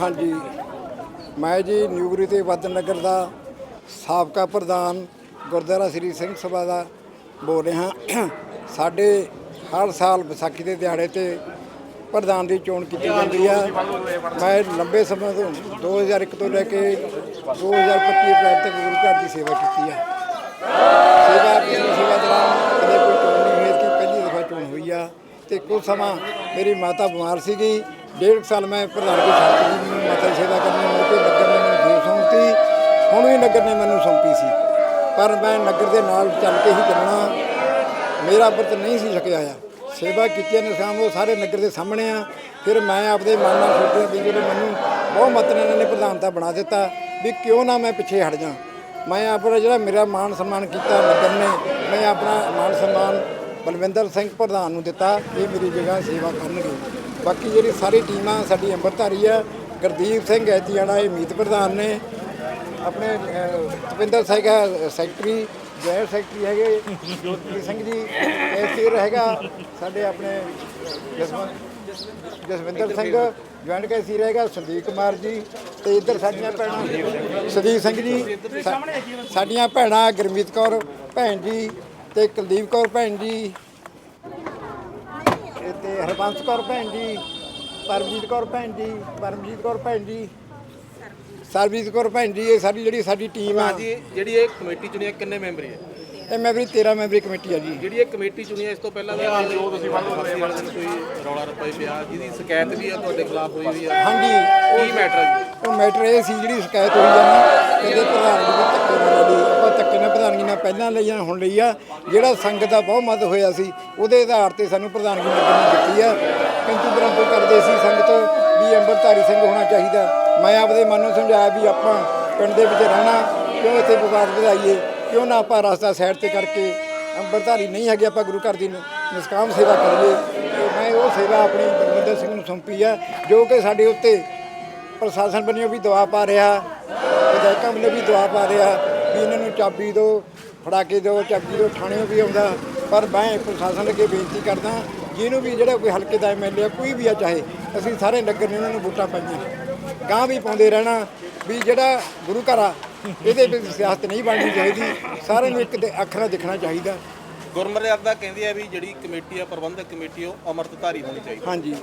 ਹਾਂਜੀ ਮੈਂ ਜੀ ਨਿਊਗਰੀ ਤੇ ਵਦਨ ਨਗਰ ਦਾ ਸਾਬਕਾ ਪ੍ਰਧਾਨ ਗੁਰਦੁਆਰਾ ਸ੍ਰੀ ਸਿੰਘ ਸਭਾ ਦਾ ਬੋਲ ਰਿਹਾ ਸਾਡੇ ਹਰ ਸਾਲ ਵਿਸਾਖੀ ਦੇ ਦਿਹਾੜੇ ਤੇ ਪ੍ਰਧਾਨ ਦੀ ਚੋਣ ਕੀਤੀ ਜਾਂਦੀ ਆ। ਮੈਂ ਲੰਬੇ ਸਮੇਂ ਤੋਂ 2001 ਤੋਂ ਲੈ ਕੇ 2025 ਅਪ੍ਰੈਲ ਤੱਕ ਗੁਰੂ ਘਰ ਦੀ ਸੇਵਾ ਕੀਤੀ ਆ। ਸੇਵਾ ਕੀਤੀ ਸੇਵਾ ਦੌਰਾਨ ਕਦੇ ਕੋਈ ਚੋਣ ਨਹੀਂ ਹੋਈ, ਕਿ ਪਹਿਲੀ ਦਫਾ ਚੋਣ ਹੋਈ ਆ। ਤੇ ਕੁਝ ਸਮਾਂ ਮੇਰੀ ਮਾਤਾ ਬਿਮਾਰ ਸੀਗੀ। ਡੇਢ ਕੁ ਸਾਲ ਮੈਂ ਪ੍ਰਧਾਨਗੀ ਛੱਡ ਦਿੱਤੀ ਮੈਨੂੰ ਮਾਤਾ ਦੀ ਸੇਵਾ ਕਰਨੀ ਮੁੜ ਕੇ ਨਗਰ ਨੇ ਮੈਨੂੰ ਫੇਰ ਸੌਂਪਤੀ। ਹੁਣ ਵੀ ਨਗਰ ਨੇ ਮੈਨੂੰ ਸੌਂਪੀ ਸੀ। ਪਰ ਮੈਂ ਨਗਰ ਦੇ ਨਾਲ ਚੱਲ ਕੇ ਹੀ ਚੱਲਣਾ ਮੇਰਾ ਵਰਤ ਨਹੀਂ ਸੀ ਸਕਿਆ ਆ। ਸੇਵਾ ਕੀਤੀ ਨੇ ਸ਼ਾਮ ਉਹ ਸਾਰੇ ਨਗਰ ਦੇ ਸਾਹਮਣੇ ਆ। ਫਿਰ ਮੈਂ ਆਪਦੇ ਮਨ ਨਾਲ ਸੋਚਿਆ ਵੀ ਜਿਹੜੇ ਮੈਨੂੰ ਬਹੁਤ ਮਤ ਨੇ, ਇਹਨਾਂ ਨੇ ਪ੍ਰਧਾਨਤਾ ਬਣਾ ਦਿੱਤਾ ਵੀ ਕਿਉਂ ਨਾ ਮੈਂ ਪਿੱਛੇ ਹਟ ਜਾ ਮੈਂ ਆਪਣਾ ਜਿਹੜਾ ਮੇਰਾ ਮਾਣ ਸਨਮਾਨ ਕੀਤਾ ਨਗਰ ਨੇ, ਮੈਂ ਆਪਣਾ ਮਾਣ ਸਨਮਾਨ ਬਲਵਿੰਦਰ ਸਿੰਘ ਪ੍ਰਧਾਨ ਨੂੰ ਦਿੱਤਾ, ਇਹ ਮੇਰੀ ਜਗ੍ਹਾ ਸੇਵਾ ਕਰਨਗੇ। ਬਾਕੀ ਜਿਹੜੀ ਸਾਰੀ ਟੀਮਾਂ ਸਾਡੀ ਅੰਮ੍ਰਿਤਧਾਰੀ ਆ, ਗੁਰਦੀਪ ਸਿੰਘ ਐਤੀਆਣਾ ਇਹ ਮੀਤ ਪ੍ਰਧਾਨ ਨੇ। ਆਪਣੇ ਤਪਿੰਦਰ ਸਿੰਘ ਸੈਕਟਰੀ ਜੈਰ ਸੈਕਟਰੀ ਹੈਗੇ, ਜੋਤੀ ਸਿੰਘ ਜੀ ਐਸੀਰ ਹੈਗਾ, ਸਾਡੇ ਆਪਣੇ ਜਸਵੰਤ ਜਸਵਿੰਦਰ ਸਿੰਘ, ਜੁਆਇੰਟ ਕੈਸੀ ਰਹੇਗਾ ਸੰਦੀਪ ਕੁਮਾਰ ਜੀ ਤੇ ਇੱਧਰ ਸਾਡੀਆਂ ਭੈਣਾਂ, ਸਦੀਪ ਸਿੰਘ ਜੀ ਸਾਡੀਆਂ ਭੈਣਾਂ ਗੁਰਮੀਤ ਕੌਰ ਭੈਣ ਜੀ ਤੇ ਕੁਲਦੀਪ ਕੌਰ ਭੈਣ ਜੀ ਤੇ ਹਰਬੰਸ ਕੌਰ ਭੈਣ ਜੀ ਪਰਮਜੀਤ ਕੌਰ ਭੈਣ ਜੀ ਪਰਮਜੀਤ ਕੌਰ ਭੈਣ ਜੀ ਸਰਬਜੀਤ ਕੌਰ ਭੈਣ ਜੀ ਇਹ ਸਾਡੀ ਜਿਹੜੀ ਸਾਡੀ ਟੀਮ ਆ। ਜੀ ਜਿਹੜੀ ਇਹ ਕਮੇਟੀ ਚੁਣੀ ਹੈ ਕਿੰਨੇ ਮੈਂਬਰੀ ਹੈ ਇਹ ਮੈਂਬਰੀ 13 ਮੈਂਬਰੀ ਕਮੇਟੀ ਆ ਜੀ। ਜਿਹੜੀ ਇਹ ਕਮੇਟੀ ਚੁਣੀ ਹੈ ਇਸ ਤੋਂ ਪਹਿਲਾਂ ਦਾ ਜੋ ਤੁਸੀਂ ਵਾਲੇ ਦਿਨ ਕੋਈ ਰੌਲਾ ਰੱਪਾ ਹੀ ਪਿਆ। ਜਿਹਦੀ ਸ਼ਿਕਾਇਤ ਵੀ ਆ ਤੁਹਾਡੇ ਖਿਲਾਫ ਹੋਈ ਵੀ ਆ। ਹਾਂਜੀ। ਕੀ ਮੈਟਰ ਹੈ ਜੀ? ਉਹ ਮੈਟਰ ਇਹ ਸੀ ਜਿਹੜੀ ਸ਼ਿਕਾਇਤ ਹੋਈ ਆ ਨਾ ਕਹਿੰਦੇ ਪ੍ਰਧਾਨਗੀ ਦੀ ਧੱਕੇ ਨਾਲ। ਪਹਿਲਾਂ ਲਈ ਆ, ਹੁਣ ਲਈ ਆ। ਜਿਹੜਾ ਸੰਗਤ ਦਾ ਬਹੁਤ ਮਤ ਹੋਇਆ ਸੀ, ਉਹਦੇ ਆਧਾਰ ਤੇ ਸਾਨੂੰ ਪ੍ਰਧਾਨਗੀ ਲੱਗਣੀ ਦਿੱਤੀ ਆ। ਕਿੰਤੂ ਪਰੰਤੂ ਕਰਦੇ ਸੀ ਸੰਗਤ ਵੀ ਅੰਬਰਧਾਰੀ ਸਿੰਘ ਹੋਣਾ ਚਾਹੀਦਾ। ਮੈਂ ਆਪਦੇ ਮਨ ਨੂੰ ਸਮਝਾਇਆ ਵੀ ਆਪਾਂ ਪਿੰਡ ਦੇ ਵਿੱਚ ਰਹਿਣਾ, ਕਿਉਂ ਇੱਥੇ ਵਿਵਾਦ ਵਧਾਈਏ, ਕਿਉਂ ਨਾ ਆਪਾਂ ਰਸਤਾ ਸਾਈਡ ਤੇ ਕਰਕੇ ਅੰਬਰਧਾਰੀ ਨਹੀਂ ਹੈਗੇ, ਆਪਾਂ ਗੁਰੂ ਘਰ ਦੀ ਨ- ਨਿਸ਼ਕਾਮ ਸੇਵਾ ਕਰੀਏ। ਤੇ ਮੈਂ ਉਹ ਸੇਵਾ ਆਪਣੀ ਬਲਵਿੰਦਰ ਸਿੰਘ ਨੂੰ ਸੌਂਪੀ ਆ, ਜੋ ਕਿ ਸਾਡੇ ਉੱਤੇ ਪ੍ਰਸ਼ਾਸਨ ਵੱਲੋਂ ਵੀ ਦਬਾਅ ਪਾ ਰਿਹਾ, ਵਿਧਾਇਕਾਂ ਵੱਲੋਂ ਵੀ ਦਬਾਅ ਪਾ ਰਿਹਾ, ਵੀ ਇਹਨਾਂ ਨੂੰ ਚਾਬੀ ਦਿਓ ਫੜਾ ਕੇ ਦਿਓ ਚਾਬੀ ਦਿਓ ਥਾਣਿਓਂ ਵੀ ਆਉਂਦਾ। ਪਰ ਮੈਂ ਪ੍ਰਸ਼ਾਸਨ ਅੱਗੇ ਬੇਨਤੀ ਕਰਦਾ ਜਿਹਨੂੰ ਵੀ ਜਿਹੜਾ ਕੋਈ ਹਲਕੇ ਦਾ ਐਮਐਲਏ ਕੋਈ ਵੀ ਆ ਚਾਹੇ ਅਸੀਂ ਸਾਰੇ ਨਗਰ ਨੇ ਉਹਨਾਂ ਨੂੰ ਵੋਟਾਂ ਪਾਈਆਂ। ਨੇ ਗਾਂ ਵੀ ਪਾਉਂਦੇ ਰਹਿਣਾ ਵੀ ਜਿਹੜਾ ਗੁਰੂ ਘਰ ਆ ਇਹਦੇ ਵਿੱਚ ਸਿਆਸਤ ਨਹੀਂ ਬਣਨੀ ਚਾਹੀਦੀ। ਸਾਰਿਆਂ ਨੂੰ ਇੱਕ ਦੇ ਅੱਖਰਾਂ ਦਿਖਣਾ ਚਾਹੀਦਾ। ਗੁਰਮਰਿਆਦਾ ਕਹਿੰਦੀ ਹੈ ਵੀ ਜਿਹੜੀ ਕਮੇਟੀ ਆ ਪ੍ਰਬੰਧਕ ਕਮੇਟੀ ਉਹ ਅਮਰਤਧਾਰੀ ਹੋਣੀ ਚਾਹੀਦੀ। ਹਾਂਜੀ।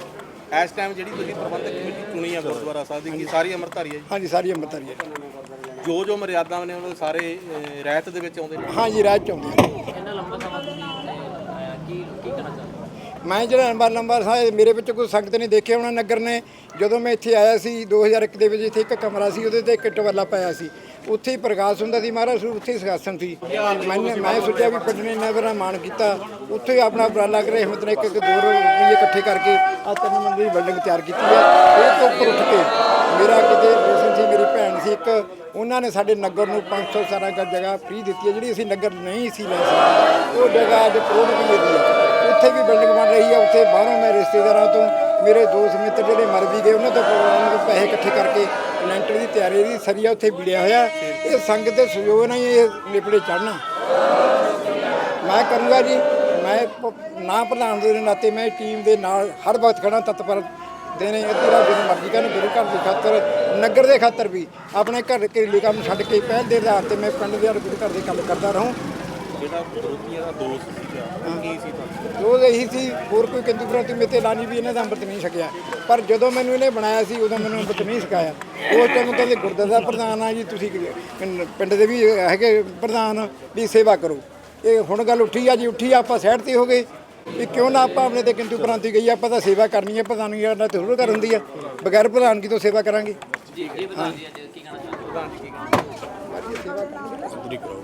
ਇਸ ਟਾਈਮ ਜਿਹੜੀ ਤੁਸੀਂ ਪ੍ਰਬੰਧਕ ਕਮੇਟੀ ਚੁਣੀ ਆ ਗੁਰਦੁਆਰਾ ਸਾਹਿਬ ਦੀ ਕੀ ਸਾਰੀ ਅਮਰਧਾਰੀ ਹੈ ਹਾਂਜੀ ਸਾਰੀ ਅੰਮ੍ਰਿਤਧਾਰੀ ਹੈ ਜੀ ਜੋ ਮਰਿਆਦਾਵਾਂ ਨੇ ਉਹ ਸਾਰੇ ਅਹ, ਰਹਿਤ ਦੇ ਵਿੱਚ ਆਉਂਦੇ ਨੇ। ਹਾਂਜੀ ਰਾਜ ਚਾਹੁੰਦੇ ਆ ਇੰਨਾ ਲੰਬਾ ਸਮਾਂ ਤੁਸੀਂ ਅਹ, ਕੀ ਕੀ ਕਰਨਾ ਚਾਹੁੰਦੇ ਹੋ? ਮੈਂ ਜਿਹੜਾ ਨੰਬਰ ਨੰਬਰ ਸਾਹਿਬ ਮੇਰੇ ਵਿੱਚ ਕੋਈ ਸੰਗਤ ਨਹੀਂ ਦੇਖਿਆ ਹੋਣਾ ਨਗਰ ਨੇ। ਜਦੋਂ ਮੈਂ ਇੱਥੇ ਆਇਆ ਸੀ 2001 ਦੇ ਵਿੱਚ ਇੱਥੇ ਇੱਕ ਕਮਰਾ ਸੀ, ਉਹਦੇ ਤੇ ਇੱਕ ਟਵੱਲਾ ਪਾਇਆ ਸੀ। ਉੱਥੇ ਹੀ ਪ੍ਰਕਾਸ਼ ਹੁੰਦਾ ਸੀ ਮਹਾਰਾਜ ਉੱਥੇ ਹੀ ਸਿਆਸਨ ਸੀ। ਮੈਂ ਮੈਂ ਸੋਚਿਆ ਵੀ ਪਿੰਡ ਨੇ ਨਗਰ ਮਾਣ ਕੀਤਾ। ਉੱਥੇ ਆਪਣਾ ਉਪਰਾਲਾ ਕਰੇ ਹਿੰਮਤ ਨੇ ਇੱਕ ਇੱਕ ਦੋ ਰੁਪਏ ਇਕੱਠੇ ਕਰਕੇ ਆ ਤਿੰਨ ਮੰਜ਼ਲੀ ਬਿਲਡਿੰਗ ਤਿਆਰ ਕੀਤੀ ਹੈ। ਇਹ ਤੋਂ ਉੱਪਰ ਉੱਠ ਕੇ ਮੇਰਾ ਕਿਤੇ ਰਿਲੇਸ਼ਨ ਸੀ, ਮੇਰੀ ਭੈਣ ਸੀ ਇੱਕ। ਉਹਨਾਂ ਨੇ ਸਾਡੇ ਨਗਰ ਨੂੰ 500 ਸਾਰਾ ਗ ਜਗ੍ਹਾ ਫ੍ਰੀ ਦਿੱਤੀ ਹੈ। ਜਿਹੜੀ ਅਸੀਂ ਨਗਰ ਨਹੀਂ ਸੀ ਲੈ ਸਕਦੇ, ਉਹ ਜਗ੍ਹਾ ਅੱਜ ਕਰੋੜ ਰੁਪਏ ਦੀ ਹੈ। ਉੱਥੇ ਵੀ ਬਿਲਡਿੰਗ ਬਣ ਰਹੀ ਹੈ, ਉੱਥੇ ਬਾਹਰੋਂ ਮੈਂ ਰਿਸ਼ਤੇਦਾਰਾਂ ਤੋਂ, ਮੇਰੇ ਦੋਸਤ ਮਿੱਤਰ ਜਿਹੜੇ ਮਰ ਵੀ ਗਏ, ਉਹਨਾਂ ਤੋਂ ਉਹਨਾਂ ਤੋਂ ਪੈਸੇ ਇਕੱਠੇ ਕਰਕੇ ਲੈਂਟਰ ਦੀ ਤਿਆਰੀ ਦੀ ਸਰੀਆ ਉੱਥੇ ਵਿੜਿਆ ਹੋਇਆ। ਇਹ ਸੰਗਤ ਦੇ ਸਹਿਯੋਗ ਨਾਲ ਹੀ ਇਹ ਨਿਪੜੇ ਚੜਨਾ ਮੈਂ ਕਰੂੰਗਾ ਜੀ, ਮੈਂ ਨਾ ਪ੍ਰਧਾਨ ਦੇ ਨਾਤੇ ਮੈਂ ਟੀਮ ਦੇ ਨਾਲ ਹਰ ਵਕਤ ਖੜਾ ਤਤਪਰ ਦੇਣੇ ਅੱਧੀ ਰਾਤ ਜਦੋਂ ਮਰਜ਼ੀ ਕਰਨ, ਗੁਰੂ ਘਰ ਦੀ ਖਾਤਰ, ਨਗਰ ਦੇ ਖਾਤਰ ਵੀ। ਆਪਣੇ ਘਰ ਘਰੇਲੂ ਕੰਮ ਛੱਡ ਕੇ ਪਹਿਲ ਦੇ ਆਧਾਰ ਤੇ ਮੈਂ ਪਿੰਡ ਦੇ ਗੁਰੂ ਘਰ ਦੇ ਕੰਮ ਕਰਦਾ ਰਹੂੰ। ਜਿਹੜਾ ਵਿਰੋਧੀਆਂ ਦਾ ਦੋਸਤ ਸੀਗਾ ਕੀ ਸੀ ਤੁਹਾਨੂੰ? ਇਹੀ ਸੀ ਹੋਰ ਕੋਈ ਕਿੰਤੂ ਪ੍ਰੰਤੂ ਮੇਤੇ ਲਾਣੀ ਵੀ ਇਹਨਾਂ ਦਾ ਅੰਮ੍ਰਿਤ ਨਹੀਂ ਛਕਿਆ। ਪਰ ਜਦੋਂ ਮੈਨੂੰ ਇਹਨੇ ਬਣਾਇਆ ਸੀ ਉਦੋਂ ਮੈਨੂੰ ਅੰਮ੍ਰਿਤ ਨਹੀਂ ਛਕਾਇਆ। ਉਸ ਟਾਈਮ ਕਹਿੰਦੇ ਗੁਰਦੁਆਰਾ ਦਾ ਪ੍ਰਧਾਨ ਆ ਜੀ ਤੁਸੀਂ ਪਿੰਡ- ਪਿੰਡ ਦੇ ਵੀ ਹੈਗੇ ਪ੍ਰਧਾਨ ਵੀ ਸੇਵਾ ਕਰੋ। ਇਹ ਹੁਣ ਗੱਲ ਉੱਠੀ ਆ ਜੀ ਉੱਠੀ ਆ, ਆਪਾਂ ਸਾਈਡ ਤੇ ਹੋ ਗਏ। ਵੀ ਕਿਉਂ ਨਾ ਆਪਾਂ ਆਪਣੇ ਤੇ ਕਿੰਤੂ ਪ੍ਰੰਤੂ ਗਈ ਆਪਾਂ ਤਾਂ ਸੇਵਾ ਕਰਨੀ ਹੈ ਪ੍ਰਧਾਨਗੀ ਨਾਲ ਤੇ ਜ਼ਰੂਰ ਕਰ ਹੁੰਦੀ ਆ। ਬਗੈਰ ਪ੍ਰਧਾਨਗੀ ਤੋਂ ਸੇਵਾ ਕਰਾਂਗੇ। ਜੀ ਜੀ ਪ੍ਰਧਾਨ ਜੀ ਅੱਜ ਕੀ ਕਹਿਣਾ ਚਾਹੁੰਦੇ ਹੋ?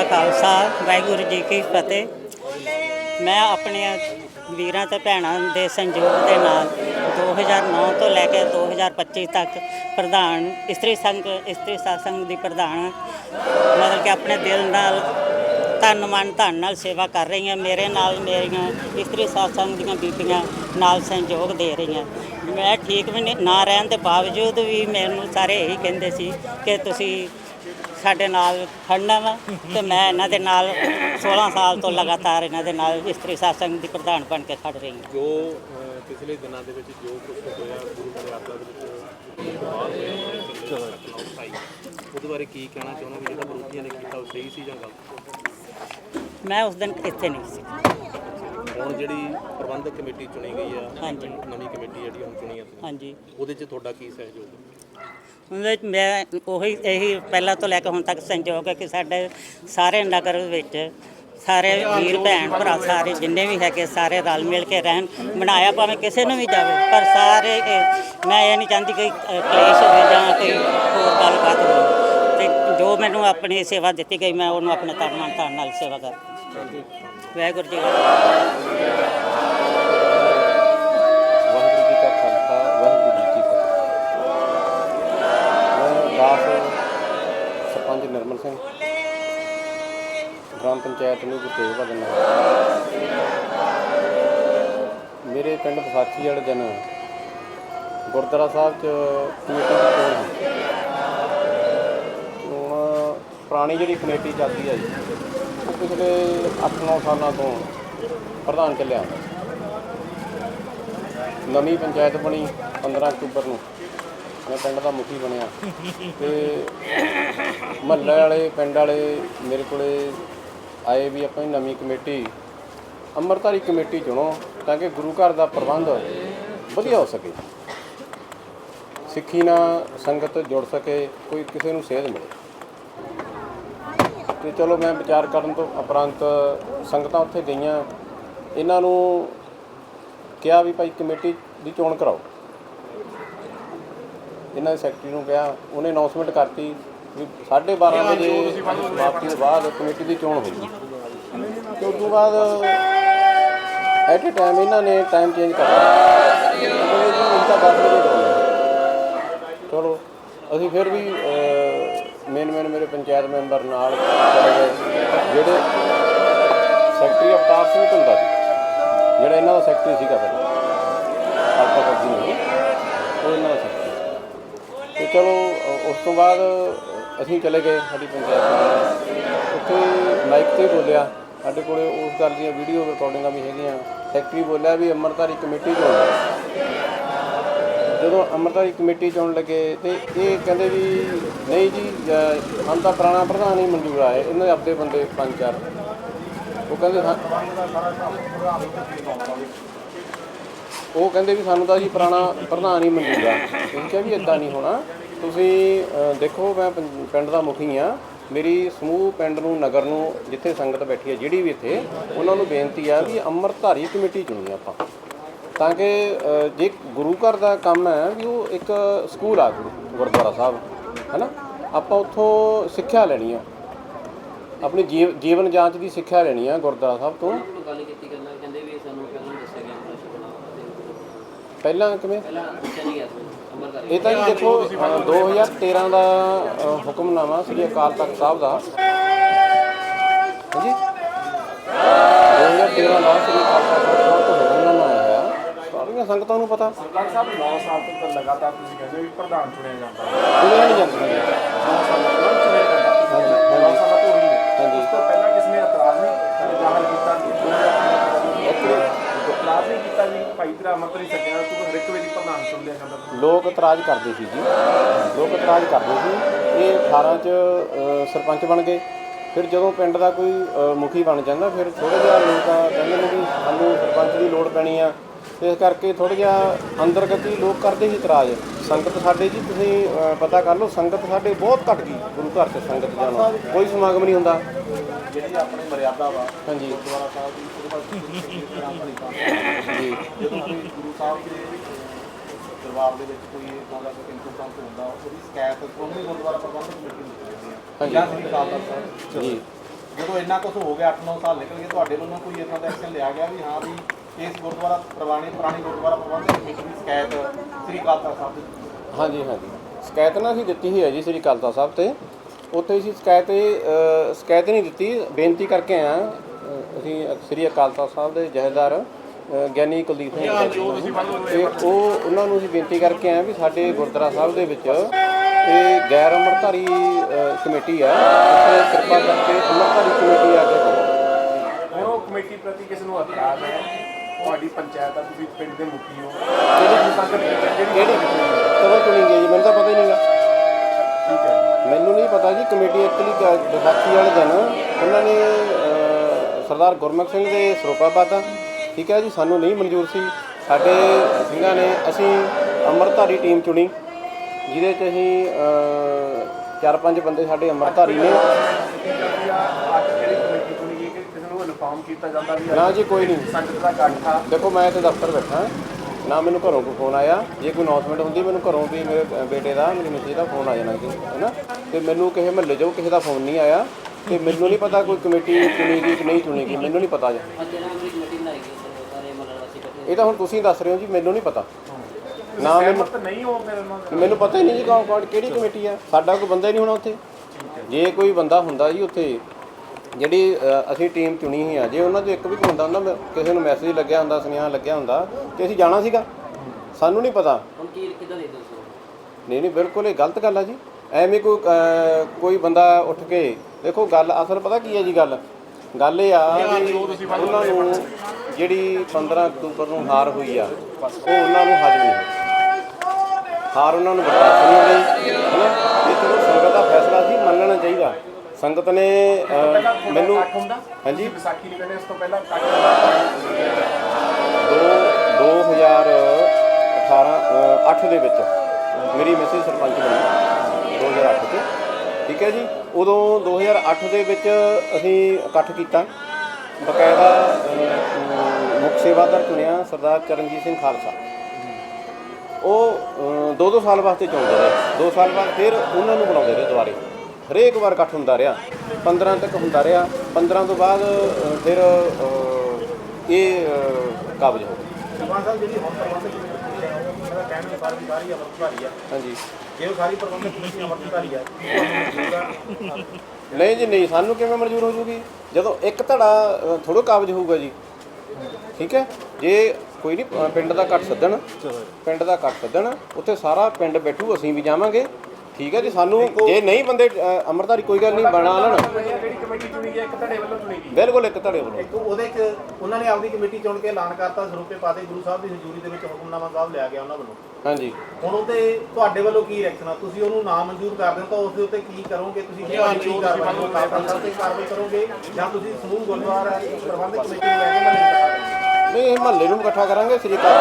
ਵਾਹਿਗੁਰੂ ਖਾਲਸਾ, ਵਾਹਿਗੁਰੂ ਜੀ ਕੀ ਫਤਿਹ। ਮੈਂ ਆਪਣੇ ਵੀਰਾਂ ਤੇ ਭੈਣਾਂ ਦੇ ਸੰਯੋਗ ਦੇ ਨਾਲ 2009 ਤੋਂ ਲੈ ਕੇ 2025 ਤੱਕ ਪ੍ਰਧਾਨ, ਇਸਤਰੀ ਸੰਘ, ਇਸਤਰੀ ਸਾਸੰਗ ਦੀ ਪ੍ਰਧਾਨ, ਮਤਲਬ ਕਿ ਆਪਣੇ ਦਿਲ ਨਾਲ ਤਨ ਮਨ, ਧਨ ਨਾਲ ਸੇਵਾ ਕਰ ਰਹੀ ਹਾਂ ਮੇਰੇ ਨਾਲ ਮੇਰੀਆਂ ਇਸਤਰੀ ਸਾਸੰਗ ਦੀਆਂ ਬੀਬੀਆਂ ਨਾਲ ਸੰਯੋਗ ਦੇ ਰਹੀਆਂ। ਮੈਂ ਠੀਕ ਵੀ ਨਾ ਰਹਿਣ ਦੇ ਬਾਵਜੂਦ ਵੀ ਮੈਨੂੰ ਸਾਰੇ ਇਹੀ ਕਹਿੰਦੇ ਸੀ ਕਿ ਤੁਸੀਂ ਸਾਡੇ ਨਾਲ ਖੜਨਾ ਵਾ ਤੇ ਮੈਂ ਇਹਨਾਂ ਦੇ ਨਾਲ 16 ਸਾਲ ਤੋਂ ਲਗਾਤਾਰ ਇਹਨਾਂ ਦੇ ਨਾਲ ਇਸਤਰੀ ਸਾਸੰਗ ਦੀ ਪ੍ਰਧਾਨ ਬਣ ਕੇ ਖੜ ਰਹੀ ਹਾਂ। ਜੋ ਪਿਛਲੇ ਦਿਨਾਂ ਦੇ ਵਿੱਚ ਜੋ ਕੁਝ ਹੋਇਆ ਗੁਰੂ ਮਰਿਆਦਾ ਦੇ ਵਿੱਚ ਉਹਦੇ ਬਾਰੇ ਕੀ ਕਹਿਣਾ ਚਾਹੁੰਦੇ ਵੀ ਜਿਹੜਾ ਵਿਰੋਧੀਆਂ ਨੇ ਕੀਤਾ ਉਹ ਸਹੀ ਸੀ ਜਾਂ ਗਲਤ? ਮੈਂ ਉਸ ਦਿਨ ਇੱਥੇ ਨਹੀਂ ਸੀ। ਹੁਣ ਜਿਹੜੀ ਪ੍ਰਬੰਧਕ ਕਮੇਟੀ ਚੁਣੀ ਗਈ ਆ ਹਾਂਜੀ। ਨਵੀਂ ਕਮੇਟੀ ਜਿਹੜੀ ਹੁਣ ਚੁਣੀ ਆ ਹਾਂਜੀ। ਉਹਦੇ 'ਚ ਤੁਹਾਡਾ ਕੀ ਸਹਿਯੋਗ ਹੈ? ਵਿੱਚ ਮੈਂ ਉਹੀ ਇਹੀ ਪਹਿਲਾਂ ਤੋਂ ਲੈ ਕੇ ਹੁਣ ਤੱਕ ਸੰਯੋਗ ਹੈ ਕਿ ਸਾਡੇ ਸਾਰੇ ਨਗਰ ਵਿੱਚ ਸਾਰੇ ਵੀਰ ਭੈਣ ਭਰਾ ਸਾਰੇ ਜਿੰਨੇ ਵੀ ਹੈਗੇ ਸਾਰੇ ਰਲ ਮਿਲ ਕੇ ਰਹਿਣ ਬਣਾਇਆ ਭਾਵੇਂ ਕਿਸੇ ਨੂੰ ਵੀ ਜਾਵੇ ਪਰ ਸਾਰੇ ਇਹ- ਮੈਂ ਇਹ ਨਹੀਂ ਚਾਹੁੰਦੀ ਕੋਈ ਅ, ਕਲੇਸ਼ ਹੋਵੇ ਜਾਂ ਕੋਈ ਹੋਰ ਗੱਲਬਾਤ ਹੋਵੇ। ਤੇ ਜੋ ਮੈਨੂੰ ਆਪਣੀ ਸੇਵਾ ਦਿੱਤੀ ਗਈ ਮੈਂ ਉਹਨੂੰ ਆਪਣੇ ਤਨ ਮਨ ਧਨ ਨਾਲ ਸੇਵਾ ਕਰ ਵਾਹਿਗੁਰੂ ਜੀ ਕਾ ਵਾਹਿਗੁਰੂ ਗ੍ਰਾਮ ਪੰਚਾਇਤ ਨੂੰ ਗੁਰਤੇਜ ਭਗਤ ਨਗਰ ਮੇਰੇ ਪਿੰਡ ਵਿਸਾਖੀ ਵਾਲੇ ਦਿਨ ਗੁਰਦੁਆਰਾ ਸਾਹਿਬ ਚ ਕਮੇਟੀ ਦੀ ਚੋਣ ਹੋਈ ਹੁਣ ਪੁਰਾਣੀ ਜਿਹੜੀ ਕਮੇਟੀ ਚੱਲਦੀ ਆ ਜੀ, ਉਹ ਪਿਛਲੇ 8-9 ਸਾਲਾਂ ਤੋਂ ਪ੍ਰਧਾਨ ਚੱਲਿਆ ਆਉਂਦਾ ਨਵੀਂ ਪੰਚਾਇਤ ਬਣੀ 15 ਅਕਤੂਬਰ ਨੂੰ। ਮੈਂ ਪਿੰਡ ਦਾ ਮੁਖੀ ਬਣਿਆ। ਤੇ ਮਹੱਲੇ ਵਾਲੇ, ਪਿੰਡ ਵਾਲੇ ਮੇਰੇ ਕੋਲੇ ਆਏ ਵੀ ਆਪਾਂ ਨਵੀਂ ਕਮੇਟੀ, ਅੰਮ੍ਰਿਤਧਾਰੀ ਕਮੇਟੀ ਚੁਣੋ ਤਾਂ ਕਿ ਗੁਰੂ ਘਰ ਦਾ ਪ੍ਰਬੰਧ ਵਧੀਆ ਹੋ ਸਕੇ। ਸਿੱਖੀ ਨਾਲ ਸੰਗਤ ਜੁੜ ਸਕੇ, ਕੋਈ ਕਿਸੇ ਨੂੰ ਸੇਧ ਮਿਲੇ। ਤੇ ਚਲੋ ਮੈਂ ਵਿਚਾਰ ਕਰਨ ਤੋਂ ਉਪਰੰਤ ਸੰਗਤਾਂ ਉੱਥੇ ਗਈਆਂ। ਇਹਨਾਂ ਨੂੰ ਕਿਹਾ ਵੀ ਭਾਈ ਕਮੇਟੀ ਦੀ ਚੋਣ ਕਰਾਓ। ਇਹਨਾਂ ਦੇ ਸੈਕਟਰੀ ਨੂੰ ਕਿਹਾ, ਉਹਨੇ ਅਨਾਉਂਸਮੈਂਟ ਕਰਤੀ। ਵੀ 12:30 ਵਜੇ ਸਮਾਪਤੀ ਤੋਂ ਬਾਅਦ ਕਮੇਟੀ ਦੀ ਚੋਣ ਹੋਈ। ਤੇ ਉਸ ਤੋਂ ਬਾਅਦ ਐਟ ਏ ਟਾਈਮ ਇਹਨਾਂ ਨੇ ਟਾਈਮ ਚੇਂਜ ਕਰ ਕਹਿੰਦੇ ਜੀ ਹੁਣ ਤਾਂ 10 ਵਜੇ ਕਰਾਉਣਾ ਚਲੋ, ਅਸੀਂ ਫਿਰ ਵੀ ਮੇਨ ਮੇਨ ਮੇਰੇ ਪੰਚਾਇਤ ਮੈਂਬਰ ਨਾਲ ਚਲੇ ਗਏ, ਜਿਹੜੇ ਸੈਕਟਰੀ ਅਵਤਾਰ ਸਿੰਘ ਧੁੰਦਾ ਸੀ ਜਿਹੜਾ ਇਹਨਾਂ ਦਾ ਸੈਕਟਰੀ ਸੀਗਾ ਪਹਿਲਾਂ ਆਪਕਾ ਫੌਜੀ ਨਹੀਂ ਉਹ ਇਹਨਾਂ ਦਾ ਸੈਕਟਰੀ ਤੇ ਚਲੋ, ਉਸ ਤੋਂ ਬਾਅਦ ਅਸੀਂ ਚਲੇ ਗਏ ਸਾਡੀ ਪੰਚਾਇਤ ਦੇ ਉੱਥੇ ਮਾਈਕ ਤੇ ਬੋਲਿਆ। ਸਾਡੇ ਕੋਲੇ ਉਸ ਗੱਲ ਦੀਆਂ ਵੀਡੀਓ ਰਿਕਾਰਡਿੰਗਾਂ ਵੀ ਹੈਗੀਆਂ। ਸੈਕਟਰੀ ਬੋਲਿਆ ਵੀ ਅੰਮ੍ਰਿਤਧਾਰੀ ਕਮੇਟੀ ਚੋਣ ਜਦੋਂ ਅੰਮ੍ਰਿਤਧਾਰੀ ਕਮੇਟੀ ਚੋਣ ਲੱਗੇ ਤੇ ਇਹ ਕਹਿੰਦੇ ਵੀ ਨਹੀਂ ਜੀ ਅ, ਸਾਨੂੰ ਤਾਂ ਪੁਰਾਣਾ ਪ੍ਰਧਾਨ ਹੀ ਮਨਜ਼ੂਰ ਆਏ ਇਹਨਾਂ ਦੇ ਆਪਦੇ ਬੰਦੇ ਪੰਜ ਚਾਰ। ਉਹ ਕਹਿੰਦੇ ਸਾ- ਉਹ ਕਹਿੰਦੇ ਵੀ ਸਾਨੂੰ ਤਾਂ ਜੀ ਪੁਰਾਣਾ ਪ੍ਰਧਾਨ ਹੀ ਮਨਜ਼ੂਰ ਆ। ਠੀਕ ਹੈ ਵੀ ਇਦਾਂ ਨਹੀਂ ਹੋਣਾ। ਤੁਸੀਂ ਅ, ਦੇਖੋ ਮੈਂ ਪੰ- ਪਿੰਡ ਦਾ ਮੁਖੀ ਆ ਮੇਰੀ ਸਮੂਹ ਪਿੰਡ ਨੂੰ ਨਗਰ ਨੂੰ ਜਿੱਥੇ ਸੰਗਤ ਬੈਠੀ ਹੈ ਜਿਹੜੀ ਵੀ ਇੱਥੇ ਉਹਨਾਂ ਨੂੰ ਬੇਨਤੀ ਆ ਵੀ ਅੰਮ੍ਰਿਤਧਾਰੀ ਕਮੇਟੀ ਚੁਣੀ ਆਪਾਂ। ਤਾਂ ਕਿ ਅ, ਜੇ ਗੁਰੂ ਘਰ ਦਾ ਕੰਮ ਹੈ ਵੀ ਉਹ ਇੱਕ ਸਕੂਲ ਆ ਗੁਰੂ ਗੁਰਦੁਆਰਾ ਸਾਹਿਬ ਹੈਨਾ? ਆਪਾਂ ਉੱਥੋਂ ਸਿੱਖਿਆ ਲੈਣੀ ਆ। ਆਪਣੀ ਜੀਵ- ਜੀਵਨ ਜਾਂਚ ਦੀ ਸਿੱਖਿਆ ਲੈਣੀ ਆ ਗੁਰਦੁਆਰਾ ਸਾਹਿਬ ਤੋਂ ਕੋਲ ਗੱਲ ਕੀਤੀ ਕਰਨਾ ਕਹਿੰਦੇ ਵੀ ਸਾਨੂੰ ਪਹਿਲਾਂ ਦੱਸਿਆ ਗਿਆ ਅੰਮ੍ਰਿਤ ਛਕਣਾ ਤੇ ਪਹਿਲਾਂ ਕਿਵੇਂ? ਇਹ ਤਾਂ ਜੀ ਦੇਖੋ ਅ, 2013 ਦਾ ਹੁਕਮਨਾਮਾ ਸ੍ਰੀ ਅਕਾਲ ਤਖਤ ਸਾਹਿਬ ਦਾ। ਹਾਂਜੀ? 2013 ਦਾ ਸ੍ਰੀ ਅਕਾਲ ਤਖਤ ਸਾਹਿਬ ਤੋਂ ਹੁਕਮਨਾਮਾ ਆਇਆ। ਹੈ ਸਾਰੀਆਂ ਸੰਗਤਾਂ ਨੂੰ ਪਤਾ। ਸਰਕਾਰ ਸਾਹਿਬ 9 ਸਾਲ ਤੋਂ ਲਗਾਤਾਰ ਤੁਸੀਂ ਕਹਿੰਦੇ ਹੋ ਵੀ ਪ੍ਰਧਾਨ ਚੁਣਿਆ ਜਾਂਦਾ ਹੈ। ਦੁਨੀਆ ਨਹੀਂ ਜਾਂਦੀ। 9 ਸਾਲ ਤੋਂ ਪ੍ਰਧਾਨ ਚੁਣਿਆ ਜਾਂਦਾ ਹਾਂਜੀ, 9 ਹਾਂਜੀ। ਤੋਂ ਪਹਿਲਾਂ ਕਿਸ ਨੇ ਇਤਰਾਜ਼ ਨਹੀਂ ਜ਼ਾਹਰ ਕੀਤਾ? ਕਿ ਵੀ ਨਹੀਂ ਸਕਿਆ ਤੂੰ ਹਰ ਇੱਕ ਵੇਲੇ ਪ੍ਰਧਾਨ ਚੁਣ ਲਿਆ ਜਾਂਦਾ। ਲੋਕ ਇਤਰਾਜ਼ ਕਰਦੇ ਸੀ ਜੀ। ਲੋਕ ਇਤਰਾਜ਼ ਕਰਦੇ ਸੀ ਇਹ 18 ਚ ਅ, ਸਰਪੰਚ ਬਣ ਗਏ। ਫਿਰ ਜਦੋਂ ਪਿੰਡ ਦਾ ਕੋਈ ਅ, ਮੁਖੀ ਬਣ ਜਾਂਦਾ ਫਿਰ ਥੋੜਾ ਜਿਹਾ ਲੋਕ ਕਹਿੰਦੇ ਨੇ ਵੀ ਸਾਨੂੰ ਸਰਪੰਚ ਦੀ ਲੋੜ ਪੈਣੀ ਆ। ਇਸ ਕਰਕੇ ਥੋੜਾ ਜਿਹਾ ਅੰਦਰਗਤੀ ਲੋਕ ਕਰਦੇ ਸੀ ਇਤਰਾਜ਼। ਸੰਗਤ ਸਾਡੇ ਜੀ ਤੁਸੀਂ ਅ, ਪਤਾ ਕਰ ਲਓ ਸੰਗਤ ਸਾਡੇ ਬਹੁਤ ਘਟ ਗਈ ਗੁਰੂ ਘਰ ਚ ਸੰਗਤ ਜਾਣਾ ਕੋਈ ਸਮਾਗਮ ਨਹੀਂ ਹੁੰਦਾ। ਜਿਹੜੀ ਆਪਣੀ ਮਰਿਆਦਾ ਵਾ ਹਾਂਜੀ। ਗੁਰਦੁਆਰਾ ਸਾਹਿਬ ਦੀ ਉਹਦੇ ਬਾਅਦ ਤੁਸੀਂ ਕਰਾਂ ਭਲੀ ਜੀ। ਜਦੋਂ ਕੋਈ ਗੁਰੂ ਸਾਹਿਬ ਦੇ ਦਰਬਾਰ ਦੇ ਵਿੱਚ ਕੋਈ ਇਦਾਂ ਦਾ ਕੋਈ ਇੰਤਜ਼ਾਮ ਹੁੰਦਾ ਉਹਦੀ ਸ਼ਿਕਾਇਤ ਕੌਮੀ ਗੁਰਦੁਆਰਾ ਪ੍ਰਬੰਧਕ ਕਮੇਟੀ ਨੂੰ ਦੇ ਦਿੰਦੀ ਹੈ। ਹਾਂਜੀ। ਜਾਂ ਸ੍ਰੀ ਅਕਾਲ ਤਖਤ ਸਾਹਿਬ। ਜੀ। ਜਦੋਂ ਇੰਨਾ ਕੁਝ ਹੋ ਗਿਆ 8-9 ਸਾਲ ਨਿਕਲ ਗਏ ਤੁਹਾਡੇ ਵੱਲੋਂ ਕੋਈ ਇਦਾਂ ਦਾ ਐਕਸ਼ਨ ਲਿਆ ਗਿਆ ਵੀ ਹਾਂ ਵੀ ਇਸ ਗੁਰਦੁਆਰਾ ਪੁਰਾਣੇ ਪੁਰਾਣੀ ਗੁਰਦੁਆਰਾ ਪ੍ਰਬੰਧਕ ਕਮੇਟੀ ਦੀ ਸ਼ਿਕਾਇਤ ਸ੍ਰੀ ਅਕਾਲ ਤਖਤ ਸਾਹਿਬ ਦੇ ਹਾਂਜੀ ਹਾਂਜੀ। ਸ਼ਿਕਾਇਤ ਨਾ ਅਸੀਂ ਦਿੱਤੀ ਹੀ ਹੈ ਜੀ ਸ੍ਰੀ ਕਾਲਤਾ ਸਾਹਿਬ ਤੇ। ਉੱਥੇ ਅਸੀਂ ਸ਼ਿਕਾਇਤ ਸ਼ਿਕਾਇਤ ਨਹੀਂ ਦਿੱਤੀ। ਬੇਨਤੀ ਕਰਕੇ ਅ, ਅਸੀਂ ਸ੍ਰੀ ਅਕਾਲ ਤਖਤ ਸਾਹਿਬ ਦੇ ਜਹੇਦਾਰ ਗਿਆਨੀ ਕੁਲਦੀਪ ਸਿੰਘ ਤੇ ਉਹ ਉਹਨਾਂ ਨੂੰ ਅਸੀਂ ਬੇਨਤੀ ਕਰਕੇ ਆਏ ਵੀ ਸਾਡੇ ਗੁਰਦੁਆਰਾ ਸਾਹਿਬ ਦੇ ਵਿੱਚ ਇਹ ਗੈਰ ਅੰਮ੍ਰਿਤਧਾਰੀ ਅ, ਕਮੇਟੀ ਆ। ਉੱਥੇ ਕਿਰਪਾ ਕਰਕੇ ਅੰਮ੍ਰਿਤਧਾਰੀ ਕਮੇਟੀ ਆ ਕੇ ਕਰੋ। ਉਹ ਕਮੇਟੀ ਪ੍ਰਤੀ ਕਿਸ ਨੂੰ ਇਤਰਾਜ਼ ਹੈ? ਤੁਹਾਡੀ ਪੰਚਾਇਤ ਆ ਤੁਸੀਂ ਪਿੰਡ ਦੇ ਮੁਖੀ ਹੋ। ਕਿਹੜੀ? ਸੰਗਤ ਵਿੱਚ ਜਿਹੜੀ ਕਿਹੜੀ ਕਦੋਂ ਚੁਣੀ ਗਈ ਜੀ? ਮੈਨੂੰ ਤਾਂ ਪਤਾ ਹੀ ਨਹੀਂਗਾ। ਠੀਕ ਹੈ ਜੀ। ਮੈਨੂੰ ਨਹੀਂ ਪਤਾ ਜੀ ਕਮੇਟੀ ਐਕਚੁਅਲੀ ਵਿਸਾਖੀ ਵਾਲੇ ਦਿਨ ਉਹਨਾਂ ਨੇ ਅਹ, ਸਰਦਾਰ ਗੁਰਮੁਖ ਸਿੰਘ ਦੇ ਸਰੋਪਾ ਪਾਤਾ ਠੀਕ ਹੈ ਜੀ ਸਾਨੂੰ ਨਹੀਂ ਮਨਜ਼ੂਰ ਸੀ। ਸਾਡੇ ਸਿੰਘਾਂ ਨੇ ਅਸੀਂ ਅੰਮ੍ਰਿਤਧਾਰੀ ਟੀਮ ਚੁਣੀ ਜਿਹਦੇ 'ਚ ਅਸੀਂ ਅਹ, ਚਾਰ ਪੰਜ ਬੰਦੇ ਸਾਡੇ ਅੰਮ੍ਰਿਤਧਾਰੀ ਨੇ। ਕੀਤਾ ਜਾਂਦਾ ਵੀ ਨਾ ਜੀ ਕੋਈ ਨਹੀਂ। ਸੰਗਤ ਦਾ ਇਕੱਠ। ਦੇਖੋ ਮੈਂ ਇੱਥੇ ਦਫ਼ਤਰ ਬੈਠਾ ਨਾ ਮੈਨੂੰ ਘਰੋਂ ਕੋਈ ਫੋਨ ਆਇਆ। ਜੇ ਕੋਈ ਅਨਾਉਂਸਮੈਂਟ ਹੁੰਦੀ ਮੈਨੂੰ ਘਰੋਂ ਵੀ ਮੇਰੇ ਅ, ਬੇਟੇ ਦਾ ਮੇਰੀ ਮਿੱਤੀ ਦਾ ਫੋਨ ਆ ਜਾਣਾ ਸੀ ਹੈਨਾ ਤੇ ਮੈਨੂੰ ਕਿਸੇ ਮਹੱਲੇ 'ਚੋਂ ਕਿਸੇ ਦਾ ਫੋਨ ਨਹੀਂ ਆਇਆ। ਤੇ ਮੈਨੂੰ ਨਹੀਂ ਪਤਾ ਕੋਈ ਕਮੇਟੀ ਚੁਣੀ ਗਈ ਕਿ ਨਹੀਂ ਚੁਣੀ ਗਈ ਮੈਨੂੰ ਨਹੀਂ ਪਤਾ ਜੀ। ਇਹ ਤਾਂ ਹੁਣ ਤੁਸੀਂ ਦੱਸ ਰਹੇ ਹੋ ਜੀ ਮੈਨੂੰ ਨਹੀਂ ਪਤਾ। ਨਾ ਮੈਨੂੰ ਸਹਿਮਤ ਨਹੀਂ ਹੋ ਫਿਰ ਉਹਨਾਂ ਦਾ। ਮੈਨੂੰ ਪਤਾ ਹੀ ਨਹੀਂ ਜੀ ਕੌਣ ਕੌਣ ਕਿਹੜੀ ਕਮੇਟੀ ਆ। ਸਾਡਾ ਕੋਈ ਬੰਦਾ ਹੀ ਨਹੀਂ ਹੋਣਾ ਉੱਥੇ। ਜੇ ਕੋਈ ਬੰਦਾ ਹੁੰਦਾ ਜੀ ਉੱਥੇ ਜਿਹੜੀ ਅਸੀਂ ਟੀਮ ਚੁਣੀ ਹੋਈ ਆ ਜੇ ਉਹਨਾਂ ਚੋਂ ਇੱਕ ਵੀ ਬੰਦਾ ਹੁੰਦਾ ਮੈਂ- ਕਿਸੇ ਨੂੰ ਮੈਸੇਜ ਲੱਗਿਆ ਹੁੰਦਾ ਸੁਨੇਹਾ ਲੱਗਿਆ ਹੁੰਦਾ ਤੇ ਅਸੀਂ ਜਾਣਾ ਸੀਗਾ। ਸਾਨੂੰ ਨਹੀਂ ਪਤਾ। ਹੁਣ ਕੀ ਕਿੱਦਾਂ ਦੇ ਦੋ ਨਹੀਂ ਨਹੀਂ ਬਿਲਕੁਲ ਇਹ ਗਲਤ ਗੱਲ ਆ ਜੀ। ਐਵੇਂ ਕੋਈ ਕੋਈ ਬੰਦਾ ਉੱਠ ਕੇ ਦੇਖੋ ਗੱਲ ਅਸਲ ਪਤਾ ਕੀ ਹੈ ਜੀ ਗੱਲ? ਗੱਲ ਇਹ ਆ ਵੀ ਉਹਨਾਂ ਨੂੰ ਜਿਹੜੀ 15 ਅਕਤੂਬਰ ਨੂੰ ਹਾਰ ਹੋਈ ਆ ਉਹ ਉਹਨਾਂ ਨੂੰ ਹਜਮ ਨਹੀਂ ਹਾਰ ਉਹਨਾਂ ਨੂੰ ਬਰਦਾਸ਼ਤ ਨਹੀਂ ਹੋਈ। ਇਹ ਚਲੋ ਸੰਗਤ ਦਾ ਫੈਸਲਾ ਸੀ ਮੰਨਣਾ ਚਾਹੀਦਾ। ਸੰਗਤ ਨੇ ਮੈਨੂੰ ਹਾਂਜੀ। ਵਿਸਾਖੀ ਕਹਿੰਦੇ ਇਸ ਤੋਂ ਪਹਿਲਾਂ ਦੋ 2018 8 ਦੇ ਵਿੱਚ ਮੇਰੀ ਮੈਸੇਜ ਸਰਪੰਚ ਬਣੀ 2008 ਚ। ਠੀਕ ਹੈ ਜੀ? ਉਦੋਂ 2008 ਦੇ ਵਿੱਚ ਅਸੀਂ ਇਕੱਠ ਕੀਤਾ। ਬਕਾਇਦਾ ਅਹ, ਮੁੱਖ ਸੇਵਾਦਾਰ ਚੁਣਿਆ ਸਰਦਾਰ ਚਰਨਜੀਤ ਸਿੰਘ ਖਾਲਸਾ। ਉਹ ਅਹ, ਦੋ ਦੋ ਸਾਲ ਵਾਸਤੇ ਚੁਣਦੇ ਰਹੇ। ਦੋ ਸਾਲ ਬਾਅਦ ਫਿਰ ਉਹਨਾਂ ਨੂੰ ਬਣਾਉਂਦੇ ਰਹੇ ਦੁਬਾਰੇ। ਹਰੇਕ ਵਾਰ ਇਕੱਠ ਹੁੰਦਾ ਰਿਹਾ। 15 ਤੱਕ ਹੁੰਦਾ ਰਿਹਾ। 15 ਤੋਂ ਬਾਅਦ ਫਿਰ ਇਹ ਕਾਬਜ ਹੋ ਗਏ। ਸਰਪੰਚ ਸਾਹਿਬ ਜਿਹੜੀ ਹੁਣ ਪ੍ਰਬੰਧਕ ਕਮੇਟੀ ਹੈ ਉਹ ਮੇਰਾ ਕਹਿਣ ਅਨੁਸਾਰ ਵੀ ਸਾਰੀ ਅਮਰਤਧਾਰੀ ਆ ਹਾਂਜੀ। ਜੇ ਉਹ ਸਾਰੀ ਪ੍ਰਬੰਧਕ ਕਮੇਟੀ ਅਮਰਤਧਾਰੀ ਆ। ਨਹੀਂ ਜੀ ਨਹੀਂ ਸਾਨੂੰ ਕਿਵੇਂ ਮਨਜ਼ੂਰ ਹੋ ਜੂਗੀ? ਜਦੋਂ ਇੱਕ ਧੜਾ ਥੋੜੋ ਕਾਬਜ ਹੋਊਗਾ ਜੀ। ਠੀਕ ਹੈ? ਜੇ ਕੋਈ ਨਹੀਂ ਪਿੰਡ ਦਾ ਇਕੱਠ ਸੱਦਣ ਪਿੰਡ ਦਾ ਇਕੱਠ ਸੱਦਣ ਉੱਥੇ ਸਾਰਾ ਪਿੰਡ ਬੈਠੂ ਅਸੀਂ ਵੀ ਜਾਵਾਂਗੇ। ਠੀਕ ਹੈ ਜੀ ਸਾਨੂੰ ਜੇ ਨਹੀਂ ਬੰਦੇ ਅ, ਅੰਮ੍ਰਿਤਧਾਰੀ ਕੋਈ ਗੱਲ ਨਹੀਂ ਬਣਾ ਲੈਣ। ਜਿਹੜੀ ਕਮੇਟੀ ਚੁਣੀ ਗਈ ਇੱਕ ਧੜੇ ਵੱਲੋਂ ਚੁਣੀ ਗਈ ਬਿਲਕੁਲ ਇੱਕ ਧੜੇ ਵੱਲੋਂ। ਇੱਕ ਉਹਦੇ ਚ ਉਹਨਾਂ ਨੇ ਆਪਦੀ ਕਮੇਟੀ ਚੁਣ ਕੇ ਐਲਾਨ ਕਰਤਾ ਸਰੂਪੇ ਪਾਤੇ ਗੁਰੂ ਸਾਹਿਬ ਦੀ ਹਜ਼ੂਰੀ ਦੇ ਵਿੱਚ ਹੁਕਮਨਾਮਾ ਸਾਹਿਬ ਲਿਆ ਗਿਆ ਉਹਨਾਂ ਵੱਲੋਂ। ਹਾਂਜੀ। ਹੁਣ ਉਹਤੇ ਤੁਹਾਡੇ ਵੱਲੋਂ ਕੀ ਰਿਐਕਸ਼ਨ ਆ? ਤੁਸੀਂ ਉਹਨੂੰ ਨਾ ਮਨਜ਼ੂਰ ਕਰ ਦਿਓ ਤਾਂ ਉਸ ਦੇ ਉੱਤੇ ਕੀ ਕਰੋਗੇ? ਤੁਸੀਂ ਕੀ ਕਾਰਵਾਈ ਕਾਰਵਾਈ ਤੇ ਕਾਰਵਾਈ ਕਰੋਗੇ? ਜਾਂ ਤੁਸੀਂ ਸਮੂਹ ਗੁਰਦੁਆਰਾ ਪ੍ਰਬੰਧਕ ਕਮੇਟੀ ਨੂੰ ਲੈ ਕੇ ਮੰਨ ਲਓ ਨਹੀਂ ਇਹ ਮਹੱਲੇ ਨੂੰ ਇਕੱਠਾ ਕਰਾਂਗੇ ਸ੍ਰੀ ਅਕਾਲ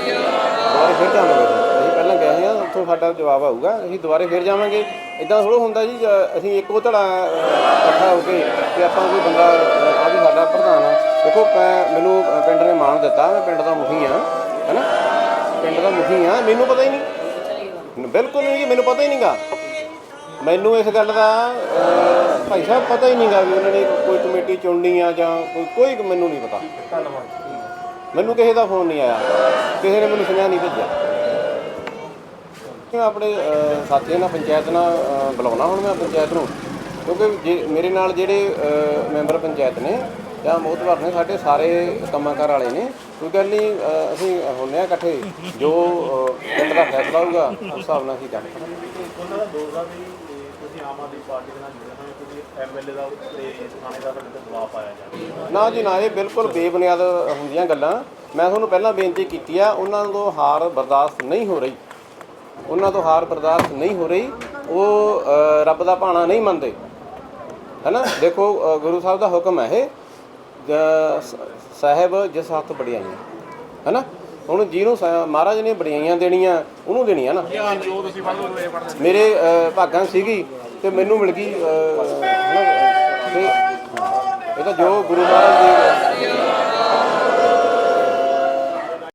ਦੁਬਾਰੇ ਫਿਰ। ਅਸੀਂ ਪਹਿਲਾਂ ਗਏ ਹਾਂ ਉੱਥੋਂ ਸਾਡਾ ਜਵਾਬ ਆਊਗਾ ਅਸੀਂ ਦੁਬਾਰੇ ਫਿਰ ਜਾਵਾਂਗੇ। ਇਦਾਂ ਥੋੜ੍ਹਾ ਹੁੰਦਾ ਜੀ ਜ- ਅਸੀਂ ਇੱਕੋ ਧੜਾ ਇਕੱਠਾ ਹੋ ਕੇ ਕਿ ਆਪਾਂ ਕੋਈ ਬੰਦਾ ਆ ਵੀ ਸਾਡਾ ਪ੍ਰਧਾਨ ਆ। ਦੇਖੋ ਮੈਂ- ਮੈਨੂੰ ਅ, ਪਿੰਡ ਨੇ ਮਾਣ ਦਿੱਤਾ ਮੈਂ ਪਿੰਡ ਦਾ ਮੁਖੀ ਆ ਹੈਨਾ? ਪਿੰਡ ਦਾ ਮੁਖੀ ਆ ਮੈਨੂੰ ਪਤਾ ਹੀ ਨਹੀਂ। ਬਿਲਕੁਲ ਨਹੀਂ ਜੀ ਮੈਨੂੰ ਪਤਾ ਹੀ ਨਹੀਂਗਾ। ਮੈਨੂੰ ਇਸ ਗੱਲ ਦਾ ਅ, ਭਾਈ ਸਾਹਿਬ ਪਤਾ ਹੀ ਨਹੀਂਗਾ ਵੀ ਉਹਨਾਂ ਨੇ ਕੋਈ ਕਮੇਟੀ ਚੁਣਨੀ ਆ ਜਾਂ ਕੋਈ ਕੋਈ ਮੈਨੂੰ ਨਹੀਂ ਪਤਾ। ਧੰਨਵਾਦ। ਮੈਨੂੰ ਕਿਸੇ ਦਾ ਫੋਨ ਨਹੀਂ ਆਇਆ। ਕਿਸੇ ਨੇ ਮੈਨੂੰ ਸੁਨੇਹਾ ਨਹੀਂ ਭੇਜਿਆ। ਆਪਣੇ ਸਾਥੀਆਂ ਨਾਲ ਪੰਚਾਇਤ ਨਾਲ ਬੁਲਾਉਣਾ ਹੁਣ ਮੈਂ ਪੰਚਾਇਤ ਨੂੰ। ਕਿਉਂਕਿ ਜੇ ਮੇਰੇ ਨਾਲ ਜਿਹੜੇ ਮੈਂਬਰ ਪੰਚਾਇਤ ਨੇ ਜਾਂ ਮੋਹਤਵਰ ਨੇ ਸਾਡੇ ਸਾਰੇ ਕੰਮਾਕਾਰ ਵਾਲੇ ਨੇ ਕੋਈ ਗੱਲ ਨਹੀਂ ਅਸੀਂ ਹੁੰਨੇ ਆ ਇਕੱਠੇ। ਜੋ ਪਿੰਡ ਦਾ ਫੈਸਲਾ ਹੋਊਗਾ ਉਸ ਹਿਸਾਬ ਨਾਲ ਅਸੀਂ ਕਰਾਂਗੇ। ਉਹਨਾਂ ਦਾ ਦੋਸ਼ ਆ ਵੀ ਤੁਸੀਂ ਆਮ ਆਦਮੀ ਪਾਰਟੀ ਦੇ ਨਾਲ ਜੁੜੇ ਤੁਸੀਂ ਐਮਐਲਏ ਦਾ ਤੇ ਥਾਣੇ ਦਾ ਤੁਹਾਡੇ ਤੇ ਦਬਾਅ ਪਾਇਆ ਜਾ ਨਾ ਜੀ ਨਾ ਇਹ ਬਿਲਕੁਲ ਬੇਬੁਨਿਆਦ ਹੁੰਦੀਆਂ ਗੱਲਾਂ। ਮੈਂ ਤੁਹਾਨੂੰ ਪਹਿਲਾਂ ਬੇਨਤੀ ਕੀਤੀ ਆ ਉਹਨਾਂ ਤੋਂ ਹਾਰ ਬਰਦਾਸ਼ਤ ਨਹੀਂ ਹੋ ਰਹੀ। ਉਹਨਾਂ ਤੋਂ ਹਾਰ ਬਰਦਾਸ਼ਤ ਨਹੀਂ ਹੋ ਰਹੀ ਉਹ ਰੱਬ ਦਾ ਭਾਣਾ ਨਹੀਂ ਮੰਨਦੇ। ਹੈਨਾ? ਦੇਖੋ ਗੁਰੂ ਸਾਹਿਬ ਦਾ ਹੁਕਮ ਹੈ ਇਹ ਸਾਹਿਬ ਜਿਸ ਹੱਥ ਬੜਿਆਈਆਂ ਹੈਨਾ? ਹੁਣ ਜਿਹਨੂੰ ਮਹਾਰਾਜ ਨੇ ਬੜਿਆਈਆਂ ਦੇਣੀਆਂ ਉਹਨੂੰ ਦੇਣੀਆਂ ਨਾ। ਮੇਰੇ ਅ, ਭਾਗਾਂ ਸੀਗੀ ਤੇ ਮੈਨੂੰ ਮਿਲ ਗਈ ਇਹ ਤਾਂ ਜੋ ਗੁਰੂ ਮਹਾਰਾਜ ਦੇ